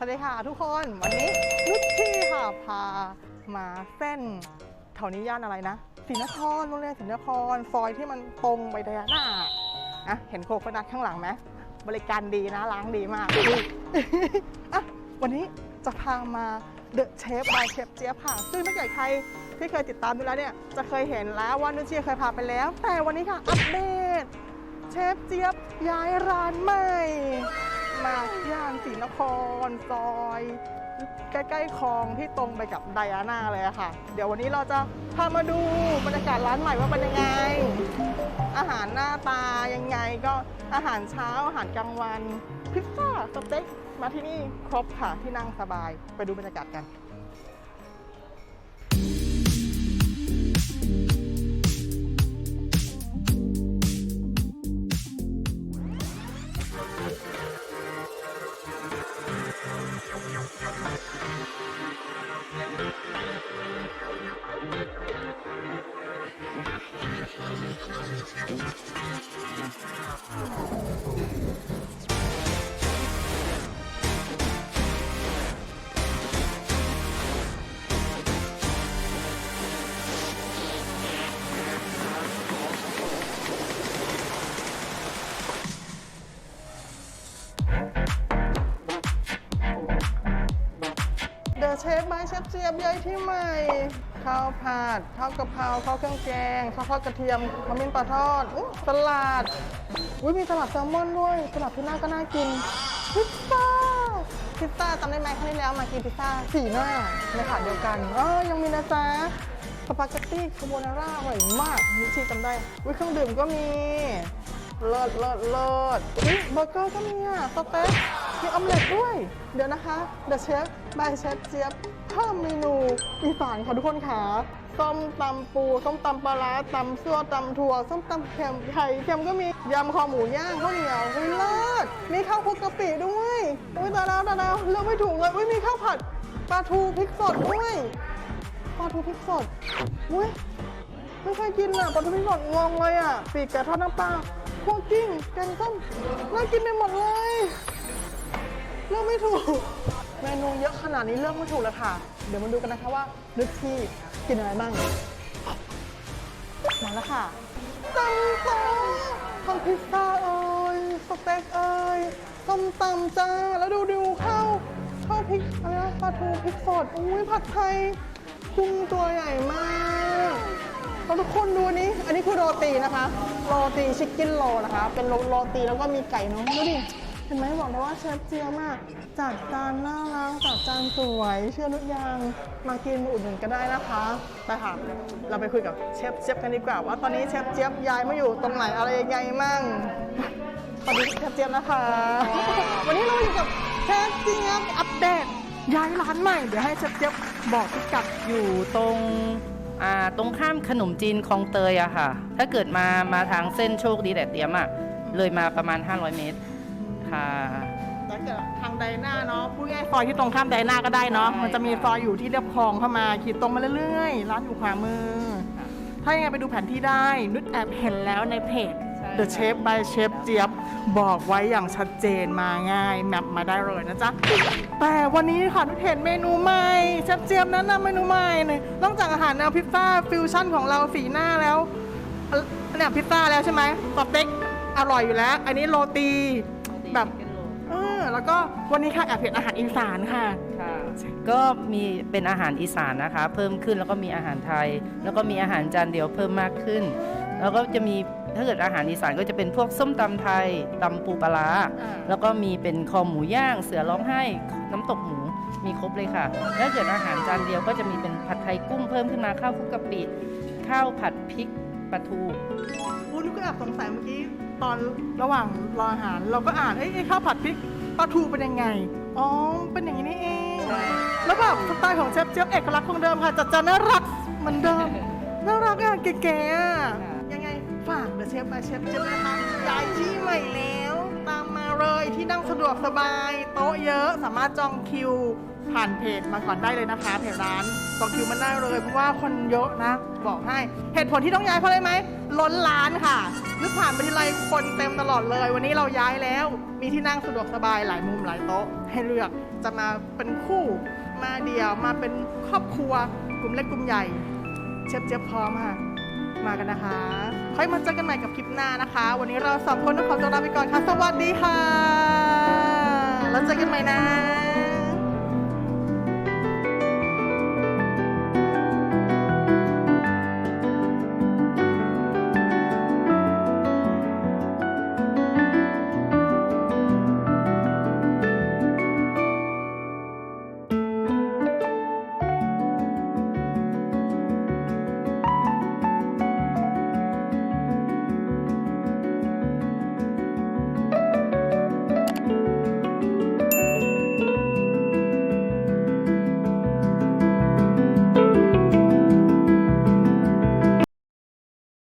สวัสดีค่ะทุกคนวันนี้นุชชี่ค่ะพามาเส้นแถวนี้ย่านอะไรนะศรีนครโรงเรียนศรีนครซอยที่มันตรงไปไดอาน่าอะเห็นโคโคนัทข้างหลังไหมบริการดีนะล้างดีมากอะวันนี้จะพามาเดอะเชฟบายเชฟเจี๊ยบค่ะ ซึ่งถ้าเกิดใครที่เคยติดตามดูแล้วเนี่ย จะเคยเห็นแล้วว่านุชชี่เคยพาไปแล้ว แต่วันนี้ค่ะ อัปเดตเชฟเจี๊ยบย้ายร้านใหม่ มาย่านศรีนครซอยใกล้ๆคลองที่ตรงไปกับไดอาน่าเลยค่ะ เดี๋ยววันนี้เราจะพามาดูบรรยากาศร้านใหม่ว่าเป็นยังไง อาหารหน้าตายังไงก็อาหารเช้าอาหารกลางวัน พิซซ่าสเต็กมาที่นี่ครบค่ะที่นั่งสบายไปดูบรรยากาศกัน Thank you. เชฟบายเชฟเจี๊ยบย้ยที่ใหม่ข้าวผัดข้าวกะเพราข้าวเครื่องแกงข้าวทอดกระเทียมขมิ้นปลาทอดอุ๊ยสลัดอุ้ยมีสลัดแซลมอนด้วยสลัดที่น่าก็น่ากินพิซซ่าพิซซ่าจำได้ไหมครั้งที่แล้วมากินพิซซ่าสี่หน้าในถาดเดียวกันเออยังมีนะจ๊ะสปาเกตตี้คาโบนาร่าอร่อยมากนิชีจำได้อุ้ยเครื่องดื่มก็มีเลิศเลิศเลิศเบอร์เกอร์ก็มีอะสเต็ก มีออมเล็ตด้วย เดี๋ยวนะคะ The Chef by Chef เจี๊ยบเพิ่มเมนูอีสานค่ะทุกคนค่ะส้มตำปูส้มตำปลาร้าตำซั่วตำถั่วส้มตำเค็มไข่เค็มก็มียำคอหมูย่างข้าวเหนียววิเลิศมีข้าวคลุกกะปิด้วยอุ้ยตายแล้วตายแล้วเลือกไม่ถูกเลยอุ้ยมีข้าวผัดปลาทูพริกสดด้วยปลาทูพริกสดอุ้ยไม่เคยกินอะปลาทูพริกสดงงเลยอะปีกไก่ทอดน้ำปลาคั่วกิ้งแกงส้มน่ากินไปหมดเลย เลือกไม่ถูก เมนูเยอะขนาดนี้เลือกไม่ถูกเลยค่ะ เดี๋ยวมาดูกันนะคะว่านึกที่กินอะไรบ้างมาแล้วค่ะตำตำทำพิซซ่าเอ่ยสเต็กเอ่ยส้มตำจ้า แล้วดูดูข้าวข้าวพริกอะไรนะปลาทูพริกสดอุ้ยผัดไทยกุ้งตัวใหญ่มากแล้วทุกคนดูนี้ อันนี้คือโรตีนะคะ โรตีชิคกิ้นโรนะคะ เป็นโรตีแล้วก็มีไก่เน้องดูดิ เห็นไหมบอกเลยว่าเชฟเจียมาก จัดจานน่ารักจัดจานสวย เชื่อนุกยังมากินมาอุดหนุนก็ได้นะคะไปค่ะเราไปคุยกับเชฟเจี๊ยบกันดีกว่าว่าตอนนี้เชฟเจี๊ยบย้ายมาอยู่ตรงไหนอะไรยังไงมั่งสวัสดีเชฟเจี๊ยบนะคะ วันนี้เราอยู่กับเชฟเจี๊ยบอัปเดตย้ายร้านใหม่เดี๋ยวให้เชฟเจี๊ยบบอกพิกัดอยู่ตรงอ่าตรงข้ามขนมจีนคลองเตยอะค่ะ ถ้าเกิดมามาทางเส้นโชคดีแดดเดียมอะเลยมาประมาณ 500 เมตร ค่ะถ้าเกิดทางไดนาเนาะพูดง่ายๆซอยที่ตรงข้ามไดนาก็ได้เนาะ ใช่มันจะมีซอยอยู่ที่เรียบคลองเข้ามาขี่ตรงมาเรื่อยๆ ร้านอยู่ขวามือ ค่ะถ้ายังไงไปดูแผนที่ได้ นุชแอบเห็นแล้วในเพจ ใช่ The Chef by Chef เจี๊ยบบอกไว้อย่างชัดเจนมาง่าย แมปมาได้เลยนะจ๊ะ แต่วันนี้ค่ะนุชเห็นเมนูใหม่ เชฟเจี๊ยบนั้นนำเมนูใหม่เลยนอกจากอาหารแนวพิซซ่าฟิวชั่นของเราสีหน้าแล้วเอ่อเนี่ยพิซซ่าแล้วใช่ไหมสเต็กอร่อยอยู่แล้ว อันนี้โรตี แบบ เออ แล้วก็วันนี้ค่ะแอบเห็นอาหารอีสานค่ะค่ะ ก็มีเป็นอาหารอีสานนะคะ เพิ่มขึ้นแล้วก็มีอาหารไทย แล้วก็มีอาหารจานเดียวเพิ่มมากขึ้น แล้วก็จะมีถ้าเกิดอาหารอีสานก็จะเป็นพวกส้มตำไทยตำปูปลาร้าอ่า แล้วก็มีเป็นคอหมูย่าง เสือร้องไห้ น้ำตกหมูมีครบเลยค่ะถ้าเกิดอาหารจานเดียวก็จะมีเป็นผัดไทยกุ้งเพิ่มขึ้นมาข้าวคลุกกะปิข้าวผัดพริก ปลาทูพูดนุกก็แอบสงสัยเมื่อกี้ตอนระหว่างรออาหาร เราก็อ่านเอ้ยไอ้ข้าวผัดพริกปลาทูเป็นยังไง อ๋อ เป็นอย่างนี้นี่เองใช่แล้วแบบสไตล์ของเชฟเจี๊ยบเอกลักษณ์ของเดิมค่ะจัดจานน่ารักเหมือนเดิม น่ารักอะเก๋ๆอะค่ะยังไงฝากเดอะเชฟมาเชฟเจี๊ยบนะคะย้ายที่ใหม่แล้วตามมา เลยที่นั่งสะดวกสบาย โต๊ะเยอะสามารถจองคิวผ่านเพจมาก่อนได้เลยนะคะเพจร้านต่อคิวมันได้เลยเพราะว่าคนเยอะนะ บอกให้เหตุผลที่ต้องย้ายเพราะอะไรไหมล้นร้านค่ะนึกผ่านไปทีไรคนเต็มตลอดเลย วันนี้เราย้ายแล้ว มีที่นั่งสะดวกสบายหลายมุมหลายโต๊ะ ให้เลือกจะมาเป็นคู่มาเดียวมาเป็นครอบครัวกลุ่มเล็กกลุ่มใหญ่ เชฟเจี๊ยบพร้อมค่ะ มากันนะคะ ค่อยมาเจอกันใหม่กับคลิปหน้านะคะ วันนี้เราสองคนต้องขอตัวลาไปก่อนค่ะ สวัสดีค่ะ แล้วเจอกันใหม่นะ